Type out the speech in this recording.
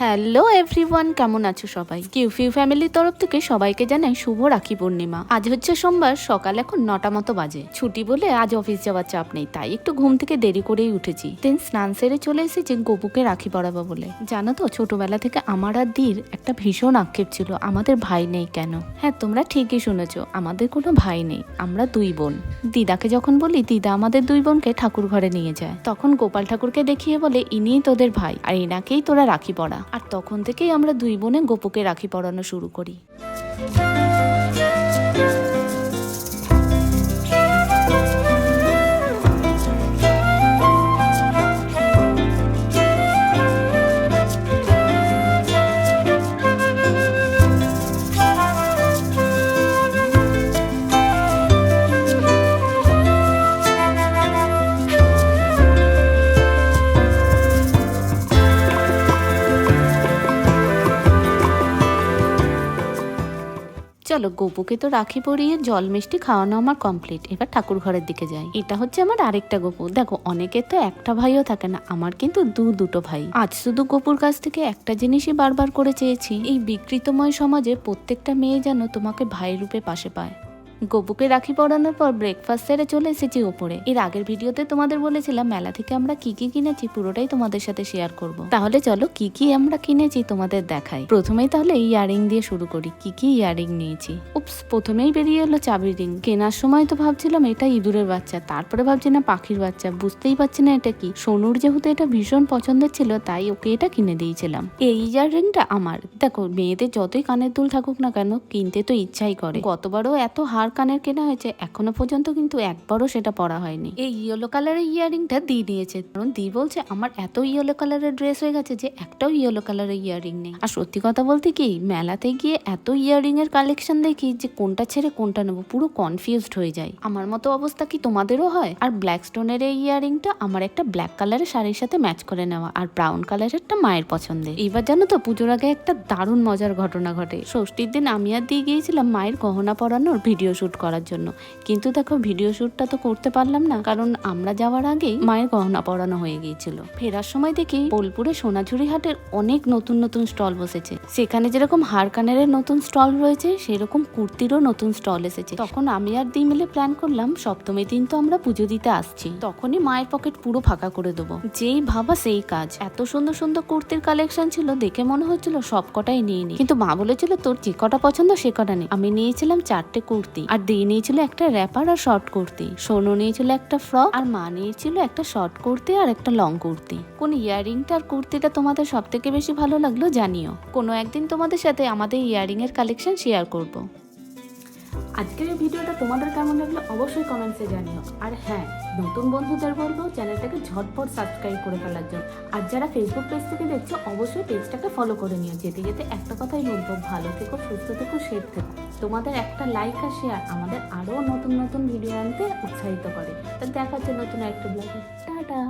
Hello everyone কেমন আছো সবাই? কিউফিউ ফ্যামিলির তরফ থেকে সবাইকে জানাই শুভ রাখি পূর্ণিমা। আজ হচ্ছে সোমবার, সকাল এখন নটা মতো বাজে। ছুটি বলে আজ অফিস যাওয়ার চাপ নেই, তাই একটু ঘুম থেকে দেরি করেই উঠেছি। দেন স্নান সেরে চলে এসেছি গপুকে রাখি পরাবো বলে। জানো তো, ছোটবেলা থেকে আমার আর দির একটা ভীষণ আক্ষেপ ছিল, আমাদের ভাই নেই কেন? হ্যাঁ তোমরা ঠিকই শুনেছো, আমাদের কোনো ভাই নেই, আমরা দুই বোন। দিদাকে যখন বলি, দিদা আমাদের দুই বোনকে ঠাকুর ঘরে নিয়ে যায়। তখন গোপাল ঠাকুরকে দেখিয়ে বলে, ইনিই তোদের ভাই, আর এনাকেই তোরা রাখি পড়া আর তখন থেকেই আমরা দুই বোনে গোপুকে রাখি পরানো শুরু করি। চলো গোপুকে তো রাখি পরিয়ে জল মিষ্টি খাওয়ানো আমার কমপ্লিট এবার ঠাকুর ঘরের দিকে যাই। এটা হচ্ছে আমার আরেকটা গোপু। দেখো, অনেকে তো একটা ভাইও থাকে না, আমার কিন্তু দু দুটো ভাই। আজ শুধু গোপুর কাছ থেকে একটা জিনিসই বারবার করে চেয়েছি, এই বিকৃতময় সমাজে প্রত্যেকটা মেয়ে যেন তোমাকে ভাই রূপে পাশে পায়। গপুকে রাখি পরানোর পর ব্রেকফাস্ট সেরে চলে এসেছি ওপরে। এর আগের ভিডিওতে তোমাদের বলেছিলাম, মেলা থেকে আমরা কি কি কিনেছি পুরোটাই তোমাদের সাথে শেয়ার করব। তাহলে চলো কি কি আমরা কিনেছি তোমাদের দেখাই। প্রথমেই তাহলে ইয়ারিং দিয়ে শুরু করি, কি কি ইয়ারিং নিয়েছি। উপস প্রথমেই বেরিয়ে এলো চাবি রিং কেনার সময় তো ভাবছিলাম এটা ইঁদুরের বাচ্চা, তারপরে ভাবছি না পাখির বাচ্চা, বুঝতেই পারছি না এটা কি। সোনুর যেহেতু এটা ভীষণ পছন্দের ছিল, তাই ওকে এটা কিনে দিয়েছিলাম। এই ইয়াররিংটা আমার। দেখো, মেয়েদের যতই কানের দুল থাকুক না কেন, কিনতে তো ইচ্ছাই করে। গতবারও এত হার কানের কেনা হয়েছে এখনও পর্যন্ত কিন্তু একবারও সেটা পরা হয়নি। এই ইয়েলো কালারের ইয়ারিংটা দি নিয়েছে। কারণ দি বলছে আমার এত ইয়েলো কালারের ড্রেস হয়ে গেছে যে একটাও ইয়েলো কালারের ইয়ারিং নেই। আর সত্যি কথা বলতে কি মেলাতে গিয়ে এত ইয়ারিং এর কালেকশন দেখি যে কোনটা ছেড়ে কোনটা নেব পুরো কনফিউজড হয়ে যায় আমার মতো অবস্থা কি তোমাদেরও হয়? আর ব্ল্যাক স্টোনের এই ইয়ারিংটা আমার একটা ব্ল্যাক কালারের শাড়ির সাথে ম্যাচ করে নেওয়া আর ব্রাউন কালারেরটা মায়ের পছন্দের। এইবার জানো তো পুজোর আগে একটা দারুণ মজার ঘটনা ঘটে। ষষ্ঠীর দিন আমি আর দিয়ে গিয়েছিলাম মায়ের গহনা পরানোর ভিডিও শুট করার জন্য। কিন্তু দেখো ভিডিও শ্যুটটা তো করতে পারলাম না। কারণ আমরা যাওয়ার আগেই মায়ের গহনা পরানো হয়ে গিয়েছিল। ফেরার সময় দেখি বোলপুরে সোনাঝুরি হাটের অনেক নতুন নতুন স্টল বসেছে। সেখানে যেরকম হার কানের নতুন স্টল রয়েছে, সেরকম কুর্তিরও নতুন স্টল এসেছে। তখন আমি আর দি মিলে প্ল্যান করলাম সপ্তমীর দিন তো আমরা পুজো দিতে আসছি। তখনই মায়ের পকেট পুরো ফাঁকা করে দেবো। যেই ভাবা সেই কাজ। এত সুন্দর সুন্দর কুর্তির কালেকশন ছিল, দেখে মনে হচ্ছিল সব কটাই নিয়ে নি। কিন্তু মা বলেছিল, তোর যে কটা পছন্দ সে কটা নেই আমি নিয়েছিলাম চারটে কুর্তি। আর দিয়ে নিয়েছিল একটা র্যাপার আর শর্ট কুর্তি। সোনু নিয়েছিল একটা ফ্রক আর মা নিয়েছিল একটা শর্ট কুর্তি আর একটা লং কুর্তি। কোন ইয়ারিংটা আর কুর্তিটা তোমাদের সব থেকে বেশি ভালো লাগল জানিও। কোনো একদিন তোমাদের সাথে আমাদের ইয়ারিং এর কালেকশন শেয়ার করব। আজকের এই ভিডিওটা তোমাদের কেমন লাগল অবশ্যই কমেন্টসে জানিও। আর হ্যাঁ নতুন বন্ধুদের বলব চ্যানেলটাকে ঝটপট সাবস্ক্রাইব করে ফেলার জন্য। আর যারা ফেসবুক পেজ থেকে দেখছ, অবশ্যই পেজটাকে ফলো করে নিও। যেতে যেতে একটা কথাই বলব, ভালো থেকো, সুস্থ থেকো সেফ থেকো। তোমাদের একটা লাইক আর শেয়ার আমাদের আরও নতুন নতুন ভিডিও আনতে উৎসাহিত করে। তা জন্য নতুন একটা ব্লগে টাটা!